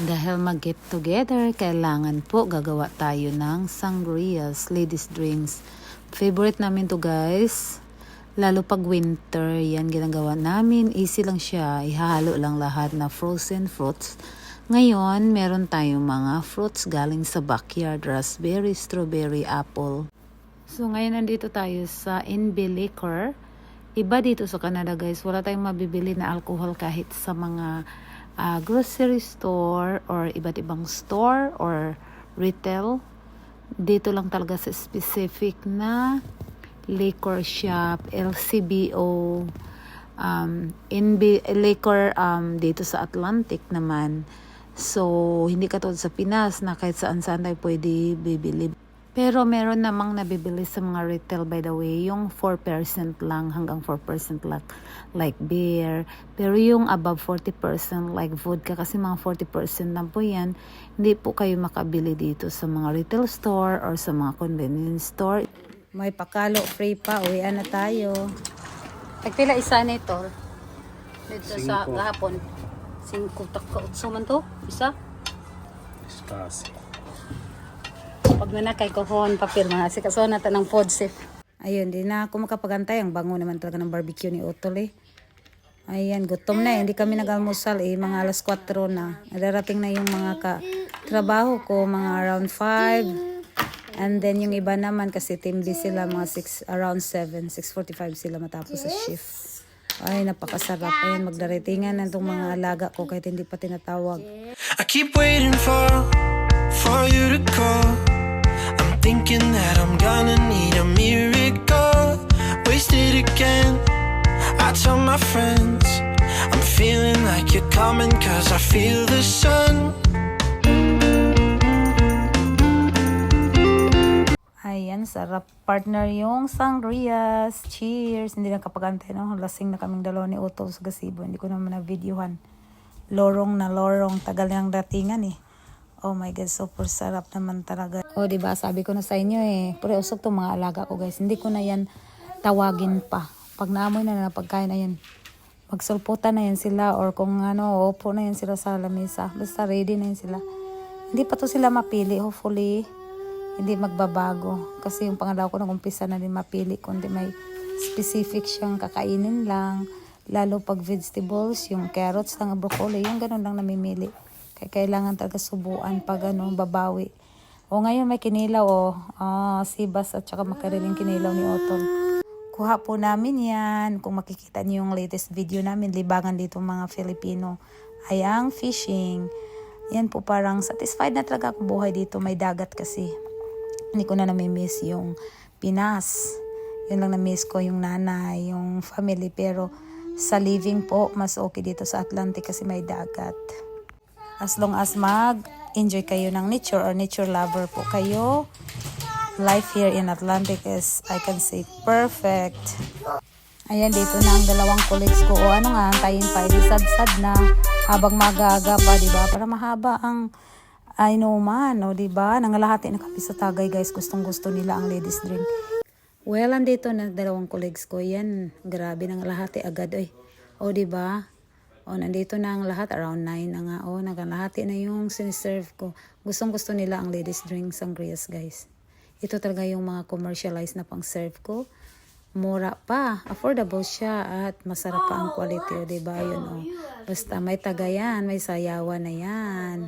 Dahil mag-get together, kailangan po gagawa tayo ng sangrias, ladies drinks. Favorite namin to guys. Lalo pag winter, yan ginagawa namin. Easy lang siya. Ihahalo lang lahat na frozen fruits. Ngayon, meron tayong mga fruits galing sa backyard. Raspberry, strawberry, apple. So ngayon nandito tayo sa NB Liquor. Iba dito sa Canada guys, wala tayong mabibili na alcohol kahit sa mga ah, grocery store or iba't ibang store or retail. Dito lang talaga sa specific na liquor shop, LCBO, um, NB Liquor um, dito sa Atlantic naman. So, hindi katulad sa Pinas na kahit saan saan tayo pwede bibili. Pero meron namang nabibili sa mga retail by the way, yung 4% lang hanggang 4% lang like beer. Pero yung above 40% like vodka kasi mga 40% lang po yan, hindi po kayo makabili dito sa mga retail store or sa mga convenience store. May pakalo free pa, uwian na tayo. Pagpila isa nito dito sa Cinco. gahapon. 5 taka man to, isa. Stasi. Pag na kay kohon papel mga si kaso nata ng food safe. Ayun, di na ako makapagantay. Ang bango naman talaga ng barbecue ni Otol eh. Ayan, gutom na eh. Hindi kami nag-almusal eh. Mga alas 4 na. Darating na yung mga ka trabaho ko, mga around 5. And then yung iba naman kasi team B sila mga 6, around 7, 6.45 sila matapos sa shift. Ay, napakasarap. Ayun, magdaratingan na itong mga alaga ko kahit hindi pa tinatawag. I keep waiting for for you to call. Thinking that I'm gonna need a miracle. Wasted again. I tell my friends I'm feeling like you're coming cause I feel the sun. Ayan, sarap partner yung sangrias. Cheers! Hindi na kapagantay, no? Lasing na kaming dalawa ni Otto sa gasibo. Hindi ko naman na-videohan. Lorong na lorong. Tagal niyang datingan eh. Oh my God, super sarap naman talaga. Oh, di ba Sabi ko na sa inyo eh. Pero usok tong mga alaga ko guys. Hindi ko na yan tawagin pa. Pag naamoy na na pagkain na yan. Magsulputan na yan sila or kung ano, opo na yan sila sa lamesa. Basta ready na yan sila. Hindi pa to sila mapili. Hopefully, hindi magbabago. Kasi yung pangalaw ko nung umpisa na din mapili, kundi may specific siyang kakainin lang. Lalo pag vegetables, yung carrots lang, broccoli, yung ganun lang namimili. Kaya kailangan talaga subuan pag ano, babawi. O ngayon may kinilaw o, ah, sibas at saka makariling kinilaw ni Otol. Kuha po namin yan. Kung makikita niyo yung latest video namin, libangan dito mga Filipino, ay ang fishing. Yan po parang satisfied na talaga ako buhay dito. May dagat kasi. Hindi ko na namimiss yung Pinas. Yun lang na-miss ko yung nanay, yung family. Pero sa living po, mas okay dito sa Atlantic kasi may dagat. As long as mag-enjoy kayo ng nature or nature lover po kayo, life here in Atlantic is, I can say, perfect. Ayan, dito na ang dalawang colleagues ko. O ano nga, antayin pa, sad-sad na habang magaga pa, di ba? Para mahaba ang I know man, o di ba? Nangalahati na kami sa tagay, guys. Gustong gusto nila ang ladies drink. Well, andito na dalawang colleagues ko. Yan, grabe nangalahati agad, oy. O di ba? O, nandito na ang lahat. Around 9 na nga. O, nagalahati na yung siniserve ko. Gustong gusto nila ang ladies drink sangrias, guys. Ito talaga yung mga commercialized na pang serve ko. Mura pa. Affordable siya at masarap pa ang quality. O, diba? Yun, o. Basta may tagayan, may sayawan na yan.